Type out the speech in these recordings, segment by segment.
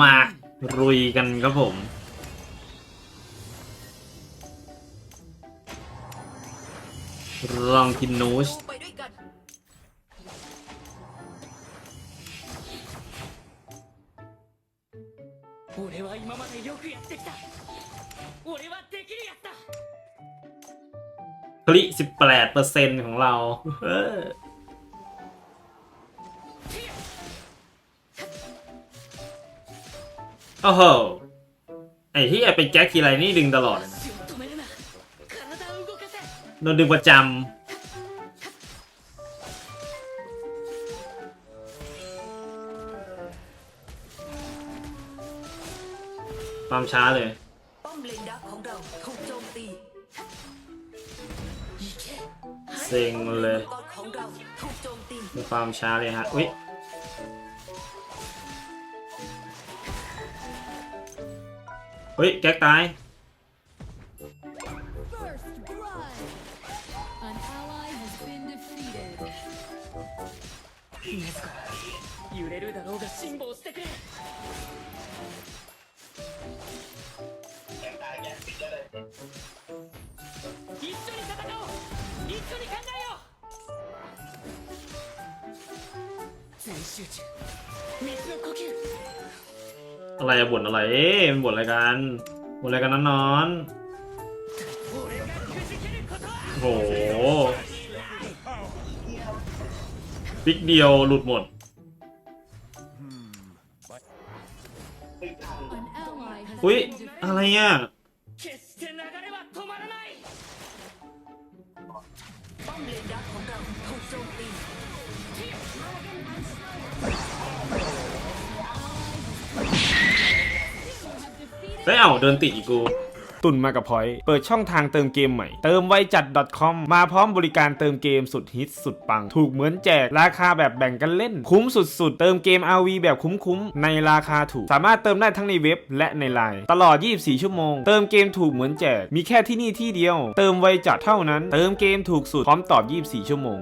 มารุยกันครับผม ลองกินนูช ไปด้วยกัน 俺は今までよくやってきた俺はできるやつだ คลิสิบแปดเปอร์เซ็นต์ของเรา โอ้โห ไอ้ที่ไอเป็นแก๊กทีไรนี่ดึงตลอดนะโดนดึงประจำความช้าเลย เซ็งเลยความช้าเลยฮะ อุ๊ย ฮ้ย แก๊กตาย First blood. An ally has been defeated. 禰豆子揺れるだろうが辛抱してくれ一緒に戦おう一緒に考えよう全集中水の呼吸 อะไรอะบ่นอะไร เอ๊ะบ่นอะไรกันบ่นอะไรกันนั่นนอนโหปิกเดียวหลุดหมด อุ้ยอะไรเนี่ยของเราถูกโจมตี เฮ้ยเอ้าเดินติดอีกกู ตุนมากับพอยต์เปิดช่องทางเติมเกมใหม่ เติมไวจัด .com มาพร้อมบริการเติมเกมสุดฮิตสุดปัง ถูกเหมือนแจก ราคาแบบแบ่งกันเล่น คุ้มสุดๆ เติมเกม RV แบบคุ้มๆ ในราคาถูก สามารถเติมได้ทั้งในเว็บและในไลน์ตลอด 24 ชั่วโมง เติมเกมถูกเหมือนแจก มีแค่ที่นี่ที่เดียว เติมไวจัดเท่านั้น เติมเกมถูกสุดพร้อมตอบ 24 ชั่วโมง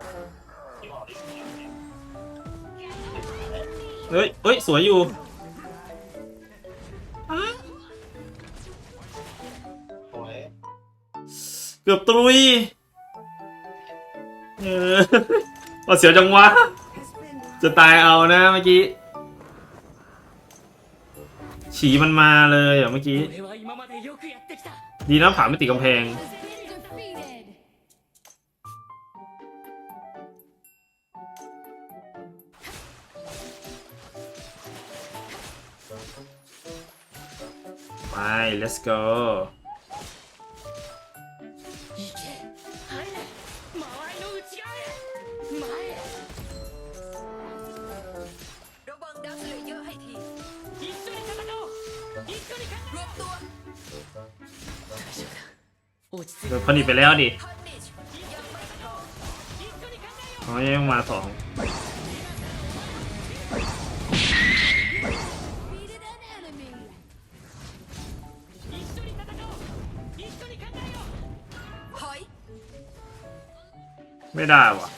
เฮ้ยเฮ้ยสวยอยู่ เกือบตุยเออว่าเสียจังวะ จะตายเอานะเมื่อกี้ ฉีมันมาเลยอะเมื่อกี้ ดีนะผ่านไม่ติดกำแพง ไป let's go 合いの内側へ前へ ระวังดักเลเยอร์ให้ที 一緒に戦おう一緒に考 รวมตัว え大丈夫だ落ち着い เดี๋ て ยวพอดีไปแล้วดิ ทันนิชยังไม่พร้อม 一緒に考えよ เขายังมาสอง Defeated ไม่ได้ว่ะ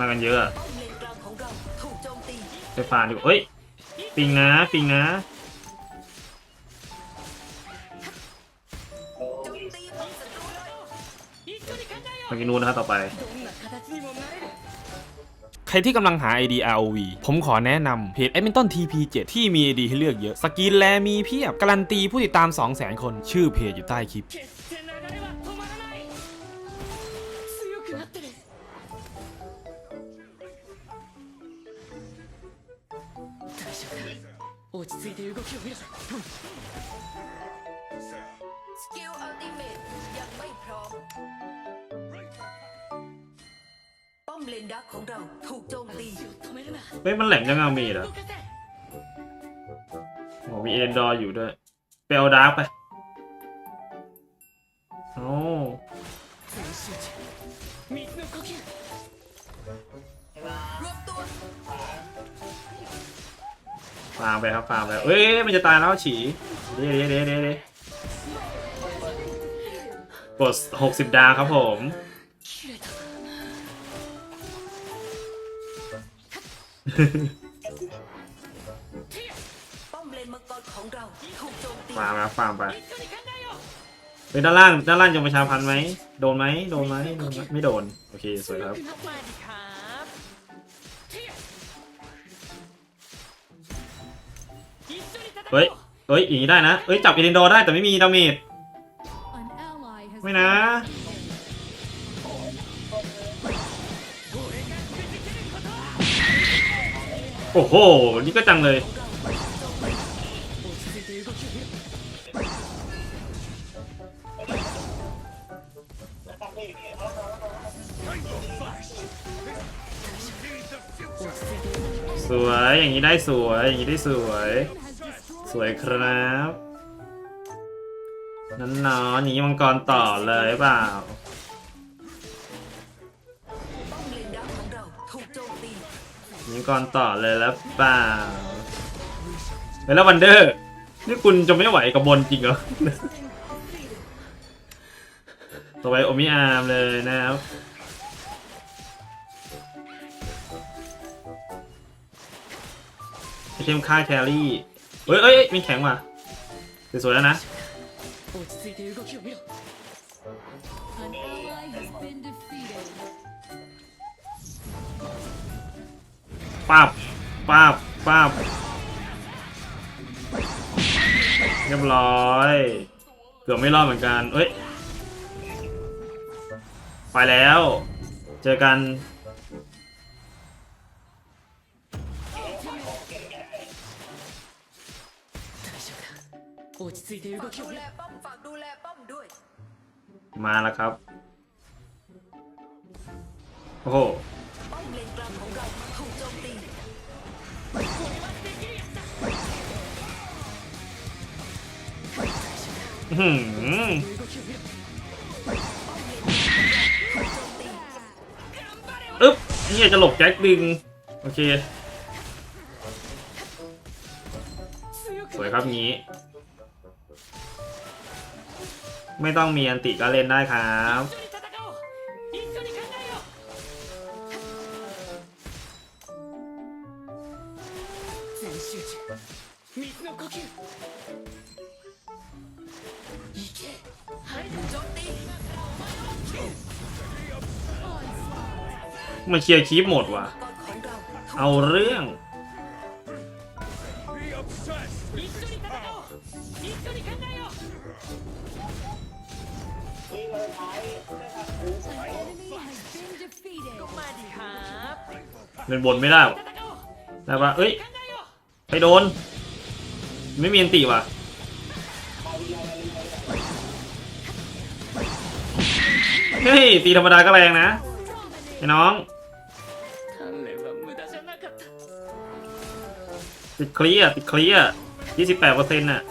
มากันเยอะไปฟานดีกว่าเอ้ย ปิงนะปิงนะทางกินนูนนะครับต่อไป ใครที่กำลังหา ID ROV ผมขอแนะนำเพจ Admin ต้น TP7 ที่มี ID ให้เลือกเยอะ สกินแลมีเพียบ การันตีผู้ติดตาม 200,000 คน ชื่อเพจอยู่ใต้คลิป 落ち着いて動きを見ろ สกิลอัลติเมทยังไม่พร้อม ป้อมเลนดักของเราถูกโจมตี 足を止めるな เฮ้ย มันแหลมยังเอามีเหรอ 動かせ โอ้มีเอ็นดอร์อยู่ด้วยไปเอาดาร์กไปโอ้ ามไปครับฟามไปเอ้ยมันจะตายแล้วฉีเด้เด้เด้เด้เด้กดหกสิบดาครับผมฟามไปตฟามไปเฮ้ยด้านล่างด้านล่างจะประชาพันธ์ไหมโดนไหมโดนไหมไม่โดน โอเคสวยครับ เฮ้ย เฮ้ยอย่างนี้ได้นะ เฮ้ยจับเอเดนดอร์ได้แต่ไม่มีดาเมจ ไม่นะ โอ้โห นี่ก็จังเลย สวย อย่างนี้ได้สวย อย่างนี้ได้สวย สวยครับ นั่นนอนอย่างนี้มังกรต่อเลยเปล่า ป้อมเลนดักของเราถูกโจมตีมังกรต่อเลยแล้วเปล่าเฮ้ยแล้ววันเดอร์ นี่คุณจะไม่ไหวกับบนจริงเหรอตัวไว้โอมิอาร์มเลยนะครับ ไอเทมค่าแครี่ เอ้ยเอ้ยไม่แข็งว่ะสวยแล้วนะป้าบป้าบป้าบเรียบร้อย เกือบไม่รอดเหมือนกัน เอ้ย ไปแล้ว เจอกัน 落ち着いて動 ฝาก きを ดู 見 แล ろ ป้อมฝากดูแลป้อมด้วย มาแล้วครับ โอ้โห ป้อมเลนกลางของเราถูกโจมตี อื้อหือ 動きを見ろ อึ๊บนี่จะหลบแจ็คดึง โอเค 強く สวยครับงี้ ไม่ต้องมีอันติก็เล่นได้ครับมาเคลียร์คีบหมดว่ะ เอาเรื่อง เป็นบนไม่ได้หรอกได้ปะเอ้ยไปโดน ไม่มีอันติว่ะเฮ้ยตีธรรมดาก็แรงนะไอ้น้องติดเคลียติดเคลียยี่สิบแปดเปอร์เซ็นต์น่ะ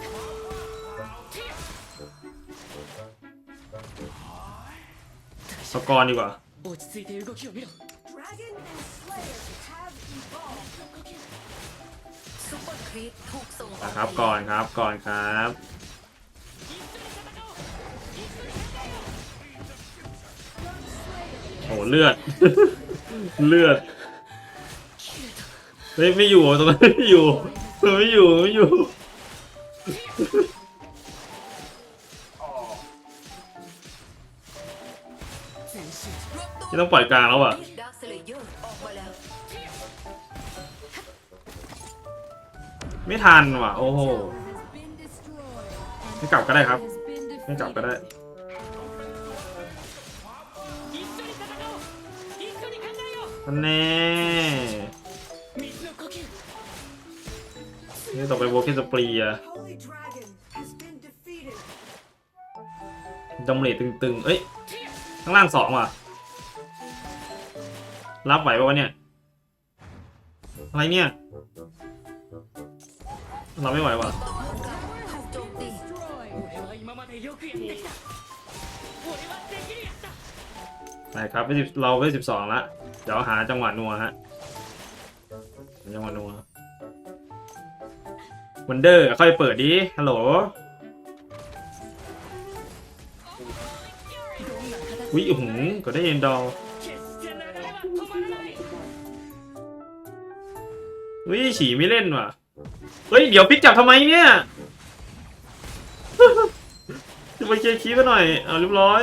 สกอร์ดีกว่า นะครับก่อนครับก่อนครับโอ้เลือด เลือดเฮ้ยไม่อยู่ตรงนั้นไม่อยู่ไม่อยู่ไม่อยู่ที่ต้องปล่อยกลางแล้วอะ ไม่ทันว่ะ โอ้โห ไม่กลับก็ได้ครับ ไม่กลับก็ได้ มันแน่นี่ต่อไปโวเคสเปรียดมเลตตึงๆ เอ้ย ข้างล่างสองว่ะ รับไหวปะวะเนี่ย อะไรเนี่ย เราไม่ไหวว่ะไปครับเราเวสิบสองละเดี๋ยวหาจังหวะนัวฮะจังหวะนัววันเดอร์ค่อยเปิดดีฮัลโหลวิหูก็ได้เย็นดอลวิฉีไม่เล่นว่ะ เฮ้ย เดี๋ยวพิกจับทำไมเนี่ยจะไปเคลียร์คีไปหน่อยเอาเรียบร้อย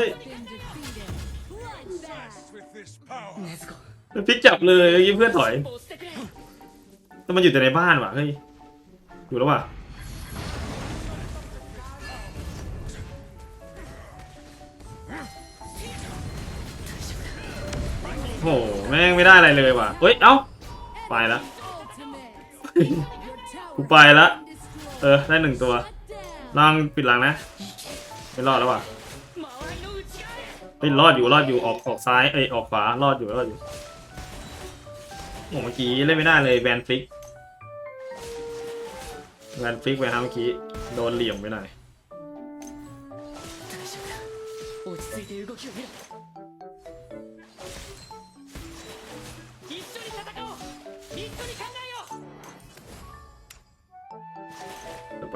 พิกจับเลยยิ่เพื่อนถอยแต่มันอยู่แต่ในบ้านว่ะเฮ้ยอยู่แล้วว่ะโหแม่งไม่ได้อะไรเลยว่ะเฮ้ยเอ้าไปแล้ว กูไปละเออได้หนึ่งตัวล่งปิดหลังนะไม่รอดแล้วว่ะไม่รอดอยู่รอดอยู่ออกออกซ้ายเอ้ออกขวารอดอยู่รอดอยู่โอ้เมื่อกี้เล่นไม่ได้เลยแบนฟิกแบนฟิกไปฮะเมื่อกี้โดนเหลี่ยมไปหน่อย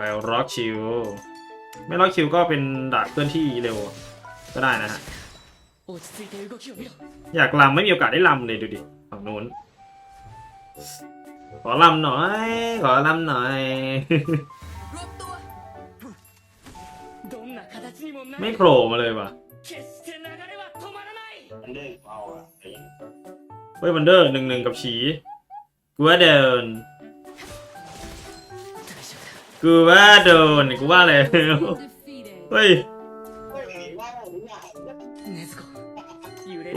ไปร็อกคิว ไม่ร็อกคิวก็เป็นดาบเคลื่อนที่เร็วก็ได้นะฮะ อยากลำไม่มีโอกาสได้ลำเลยดูดิฝั่งนู้น ขอลำหน่อย ขอลำหน่อย ไม่โผล่มาเลยว่ะเฮ้ยวันเดอร์หนึ่งหนึ่งกับฉีกัวเดิน กูว่าโดนกูว่าแล้วเฮ้ย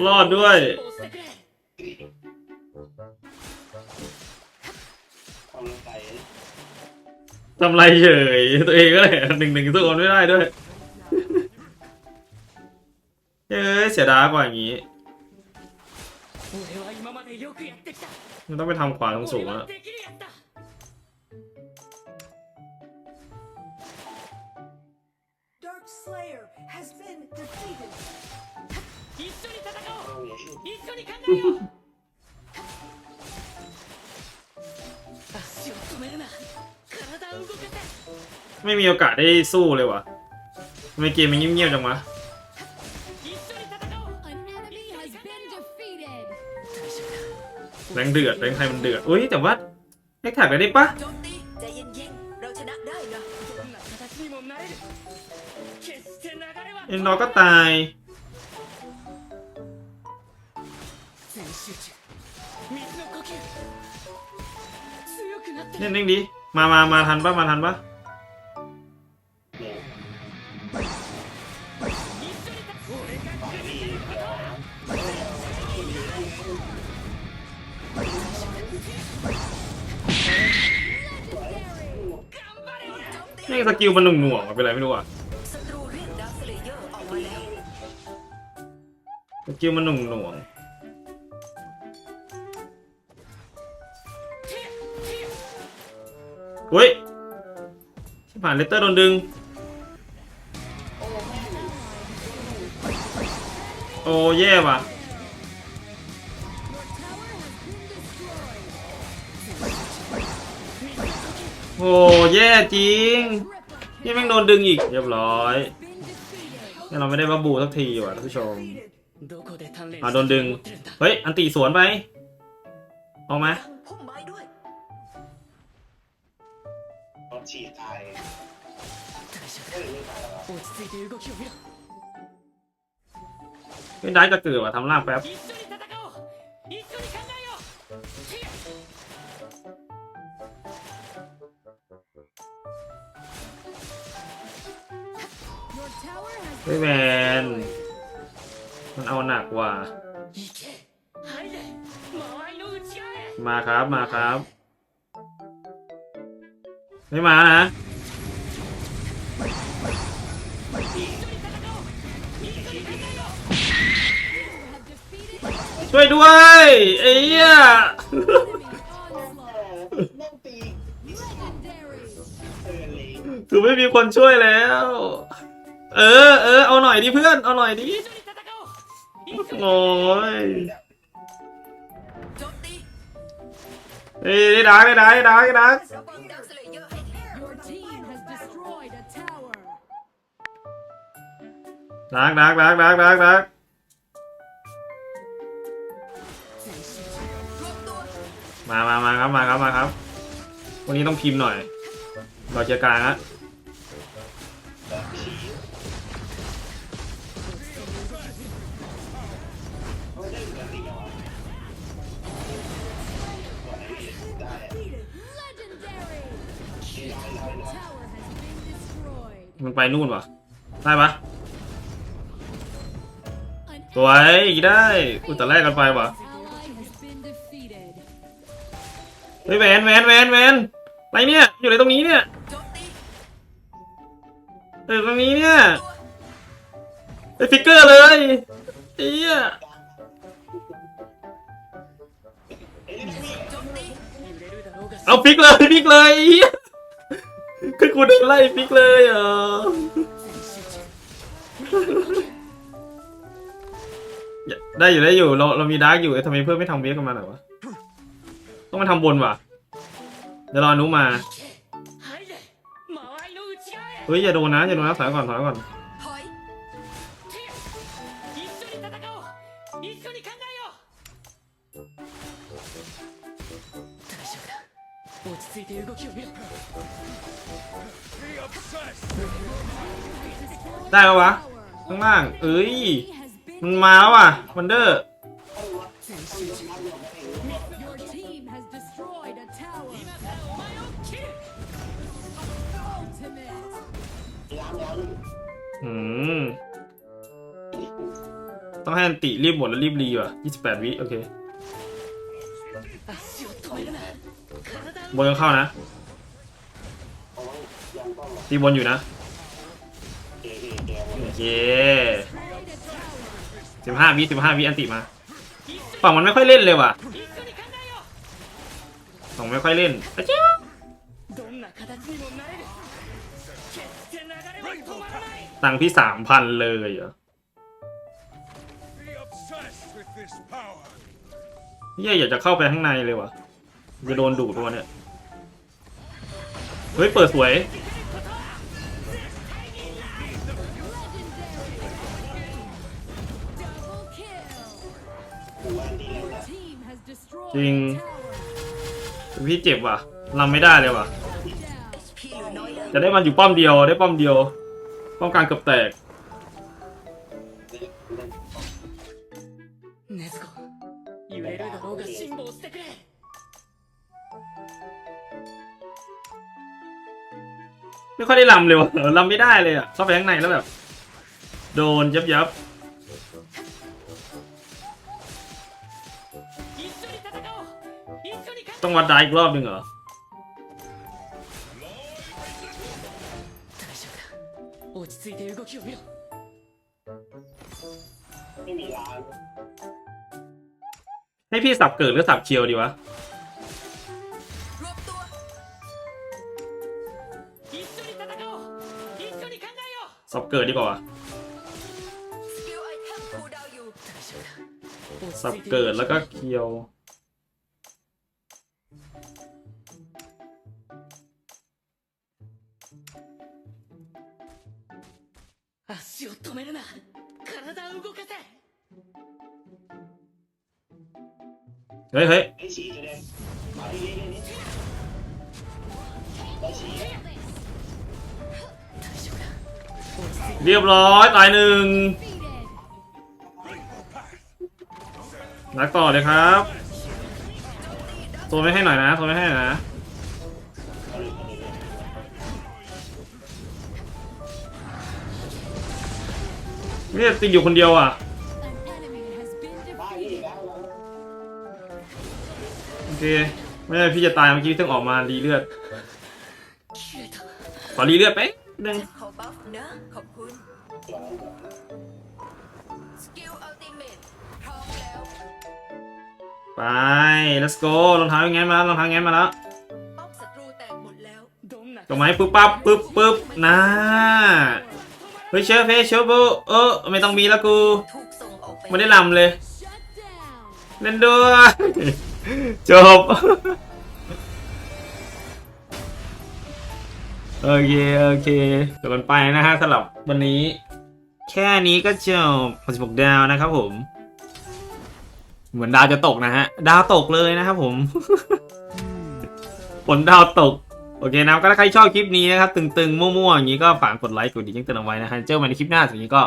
รอดด้วย ทำไรเฉย ตัวเองก็เลยหนึ่งหนึ่งสู้คนไม่ได้ด้วย เฮ้ยเสียดายกว่าอย่างนี้ มันต้องไปทำขวาทางสูงอะ 一緒に戦おう一緒に考えよう足を止めるな体を動かせ ไม่มีโอกาสได้สู้เลยว่ะทำไมเกมมันเงียบๆจังวะ 一緒に戦おう An enemy has been defeated. 大丈夫だ แรงเดือดแรงไทยมันเดือดอุ้ยแต่ว่าแอคแท็กได้ปะ เอ็นดอร์ก็ตายเล่นเร่งดีมามามาทันปะมาทันปะนี่สกิลมันหน่วงๆเป็นไรไม่รู้อะ เกี่ยวมันหนุ่งหน่วงเฮ้ยที่ผ่านเลเตอร์โดนดึง โอ้แย่ว่ะโอ้แย่จริงนี่แม่งโดนดึงอีกเรียบร้อยเราไม่ได้บับบูสักทีว่ะท่านผู้ชม อ่าโดนดึง เฮ้ย อันตีสวนไป ออกมาไม้ด้วยรได้จะเกิดว่ะทำล่างแป๊บเฮ้แหว มันเอาหนักว่ามาครับมาครับ ไม่มานะ ช่วยด้วยไอ้เหี้ยคือไม่มีคนช่วยแล้ว เออเออเอาหน่อยดิเพื่อน เอาหน่อยดิ โอ้ยเฮ้ยได้ดัได้ดักได้ดักได้ดักดักดักดักดักดักมามามาครับมาครับมาครับ วันนี้ต้องพิมพ์หน่อย เราจะกลางฮะ มันไปนู่นวะได้ปะสวยอีกได้กูแต่แรกกันไปวะเฮ้ยแวนแวนแวนแวนอะไรเนี่ยอยู่ในตรงนี้เนี่ยเออตรงนี้เนี่ยไอฟิกเกอร์เลยอ้เนี่ยเอาฟิกเลยฟิกเลย คือกูโดนไล่ฟิกเลยเหรอ ได้อยู่ได้อยู่เราเรามีดาร์กอยู่เอ้ยทำไมเพื่อนไม่ทำเวฟกันมาหน่อยวะต้องมาทำบนว่ะเดี๋ยวรอนุมา はいで間合いの内側へ เฮ้ยอย่าโดนนะอย่าโดนนะถอยก่อนถอยก่อน ถอย 一緒に戦おう一緒に考えよう大丈夫だ落ち着いて動きを見ろ ได้ปะวะ ข้างล่าง เอ้ย มันมาแล้วอะวันเดอร์อืม ต้องให้อันติรีบหมดแล้วรีบรีว่ะ28 วิ โอเคบนงเข้านะ ตีบนอยู่นะโอเคสิบห้าวิสิบห้าวิอันติมา ฝั่งมันไม่ค่อยเล่นเลยว่ะฝั่งไม่ค่อยเล่นอาจ้าตังพี่สามพันเลยเหรอเยอยากจะเข้าไปข้างในเลยว่ะจะโดนดุตัวเนี่ย เฮ้ย เปิดสวย has destroyed Ding. a tower. พี่เจ็บว่ะรำไม่ได้เลยว่ะ Down. พี่เหลือน้อยแล้ว จะได้มันอยู่ป้อมเดียวได้ป้อมเดียว ป้อมกลางเกือบแตก 禰豆子揺れるだろうが辛抱してくれ ไม่ค่อยได้รำเลยว่ะรำไม่ได้เลยอ่ะ เข้าไปข้างในแล้วแบบ โดนยับยับ ต้องวัดได้อีกรอบหนึ่งเหรอ 大丈夫だ落ち着いて動きを見ろ ให้พี่สับเกิดหรือสับเชียวดีวะ รวบตัว 一緒に戦おう一緒に考えよう สับเกิดดีกว่าวะ สกิลไอเทมคูลดาวน์อยู่ 大丈夫だ落 สับ ち着いて เกิด 動き แล้วก็เคียว เฮ้ยเรียบร้อยตายหนึ่งนักต่อเลยครับโซนไม่ให้หน่อยนะโซนไม่ให้นะ ไม่ได้ตีอยู่คนเดียวอะ คไม่ได้พี่จะตายเมื่อกี้ต้องออกมารีเลือดขอรีเลือดไปหนึ่งไป let's go รองเท้ายังไงมาแล้วรองเท้ายังไงมาแล้วตัตกล้วดไม้ปุ๊บปั๊บปุ๊บปุ๊บนะเฮ้ยเชฟเฮ้ยเชฟเออไม่ต้องมีแล้วกูไม่ได้ลำเลย เล่นด้วย จบ โอเค โอเคจบกันไปนะฮะสำหรับวันนี้ แค่นี้ก็จบ66ดาวนะครับผม เหมือนดาวจะตกนะฮะ ดาวตกเลยนะครับผม ผลดาวตกโอเคนะก็ถ้าใครชอบคลิปนี้นะครับ ตึงๆ มั่วๆ อย่างนี้ก็ฝากกดไลค์กดดีจ้งเตือนเอาไว้นะฮะเจอกันใหม่ในคลิปหน้าสุดนี้ก็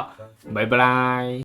บายบาย